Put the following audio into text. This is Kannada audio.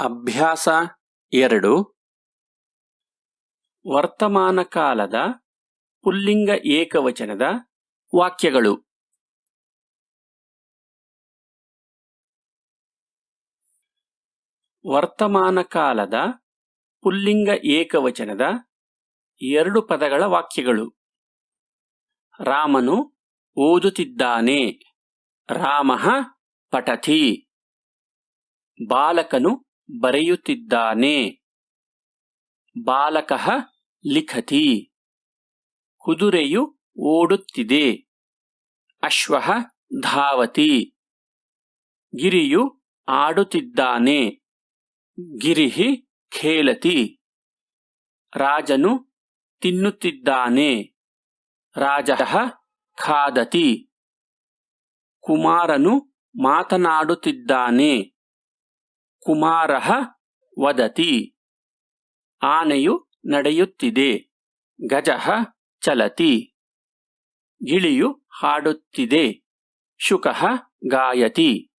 ಅಭ್ಯಾಸ ಎರಡು. ವರ್ತಮಾನ ಕಾಲದ ಪುಲ್ಲಿಂಗ ಏಕವಚನದ ವಾಕ್ಯಗಳು. ವರ್ತಮಾನ ಕಾಲದ ಪುಲ್ಲಿಂಗ ಏಕವಚನದ ಎರಡು ಪದಗಳ ವಾಕ್ಯಗಳು. ರಾಮನು ಓದುತ್ತಿದ್ದಾನೆ. ರಾಮಃ ಪಠತಿ. ಬಾಲಕನು ಬರೆಯುತ್ತಿದ್ದಾನೆ. ಬಾಲಕ ಲಿಖತಿ. ಕುದುರೆಯು ಓಡುತ್ತಿದೆ. ಅಶ್ವಃ ಧಾವತಿ. ಗಿರಿಯು ಆಡುತ್ತಿದ್ದಾನೆ. ಗಿರಿಹಿ ಖೇಲತಿ. ರಾಜನು ತಿನ್ನುತ್ತಿದ್ದಾನೆ. ರಾಜಃ ಖಾದತಿ. ಕುಮಾರನು ಮಾತನಾಡುತ್ತಿದ್ದಾನೆ. ಕುಮಾರಃ ವದತಿ. ಆನೆಯು ನಡೆಯುತ್ತಿದೆ. ಗಜಃ ಚಲತಿ. ಗಿಳಿಯು ಹಾಡುತ್ತಿದೆ. ಶುಕಃ ಗಾಯತಿ.